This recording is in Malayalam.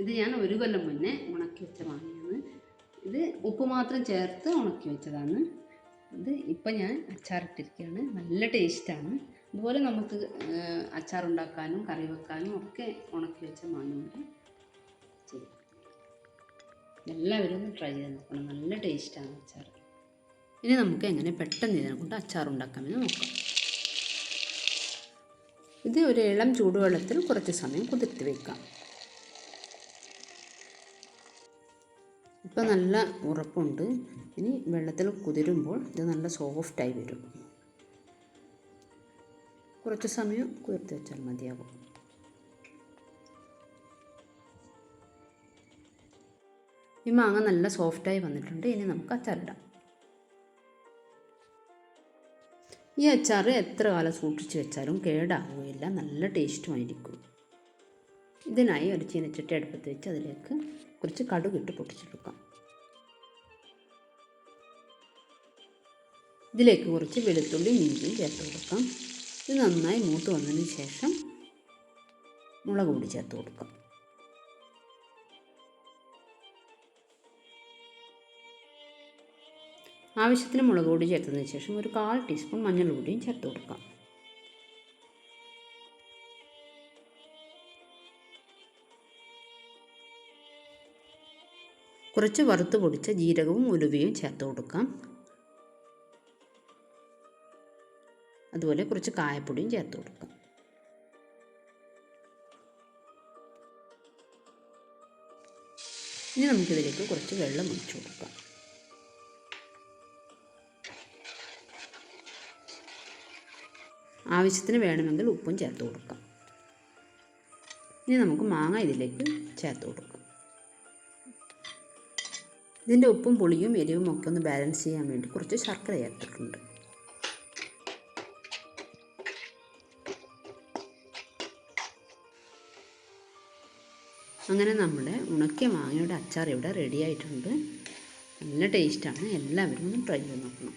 ഇത് ഞാൻ ഒരു കൊല്ലം മുന്നേ ഉണക്കി വെച്ച മാങ്ങയാണ്. ഇത് ഉപ്പ് മാത്രം ചേർത്ത് ഉണക്കി വെച്ചതാണ്. ഇത് ഇപ്പം ഞാൻ അച്ചാറിട്ടിരിക്കുകയാണ്. നല്ല ടേസ്റ്റാണ്. അതുപോലെ നമുക്ക് അച്ചാറുണ്ടാക്കാനും കറി വെക്കാനും ഒക്കെ ഉണക്കി വെച്ച മാങ്ങയുണ്ട് എല്ലാവരും ഒന്ന് ട്രൈ ചെയ്ത് നോക്കണം. നല്ല ടേസ്റ്റാണ് അച്ചാർ. ഇനി നമുക്ക് എങ്ങനെ പെട്ടെന്ന് ഇതിനെ കൊണ്ട് അച്ചാർ ഉണ്ടാക്കാമെന്ന് നോക്കാം. ഇത് ഒരു ഇളം ചൂടുവെള്ളത്തിൽ കുറച്ച് സമയം കുതിർത്തി വെക്കാം. ഇപ്പം നല്ല ഉറപ്പുണ്ട്. ഇനി വെള്ളത്തിൽ കുതിരുമ്പോൾ ഇത് നല്ല സോഫ്റ്റായി വരും. കുറച്ച് സമയം കുതിർത്ത് വെച്ചാൽ മതിയാകും ഈ മാങ്ങ നല്ല സോഫ്റ്റായി വന്നിട്ടുണ്ട്. ഇനി നമുക്ക് അച്ചാറിടാം ഈ അച്ചാർ എത്ര കാലം സൂക്ഷിച്ച് വെച്ചാലും കേടാവുകയില്ല. നല്ല ടേസ്റ്റുമായിരിക്കും ഇതിനായി ഒരു ചീനച്ചട്ടി അടുപ്പത്ത് വെച്ച് അതിലേക്ക് കുറച്ച് കടുകിട്ട് പൊട്ടിച്ചെടുക്കാം. ഇതിലേക്ക് കുറച്ച് വെളുത്തുള്ളി ഇഞ്ചിയും ചേർത്ത് കൊടുക്കാം. ഇത് നന്നായി മൂത്ത് വന്നതിന് ശേഷം മുളക് പൊടി ചേർത്ത് കൊടുക്കാം. ആവശ്യത്തിന് മുളക് പൊടി ചേർത്തതിന് ശേഷം ഒരു കാൽ ടീസ്പൂൺ മഞ്ഞൾപ്പൊടിയും ചേർത്ത് കൊടുക്കാം. കുറച്ച് വറുത്ത് പൊടിച്ച ജീരകവും ഉലുവയും ചേർത്ത് കൊടുക്കാം. അതുപോലെ കുറച്ച് കായപ്പൊടിയും ചേർത്ത് കൊടുക്കാം. ഇനി നമുക്കിതിലേക്ക് കുറച്ച് വെള്ളം ഒഴിച്ചു കൊടുക്കാം. ആവശ്യത്തിന് വേണമെങ്കിൽ ഉപ്പും ചേർത്ത് കൊടുക്കാം. ഇനി നമുക്ക് മാങ്ങ ഇതിലേക്ക് ചേർത്ത് കൊടുക്കാം. ഇതിന്റെ ഉപ്പും പുളിയും എരിവും ഒക്കെ ഒന്ന് ബാലൻസ് ചെയ്യാൻ വേണ്ടി കുറച്ച് ശർക്കര ചേർത്തിട്ടുണ്ട്. അങ്ങനെ നമ്മുടെ ഉണക്കിയ മാങ്ങയുടെ അച്ചാർ ഇവിടെ റെഡി ആയിട്ടുണ്ട്. നല്ല ടേസ്റ്റാണ് എല്ലാവരും ഒന്ന് ട്രൈ ചെയ്ത് നോക്കണം.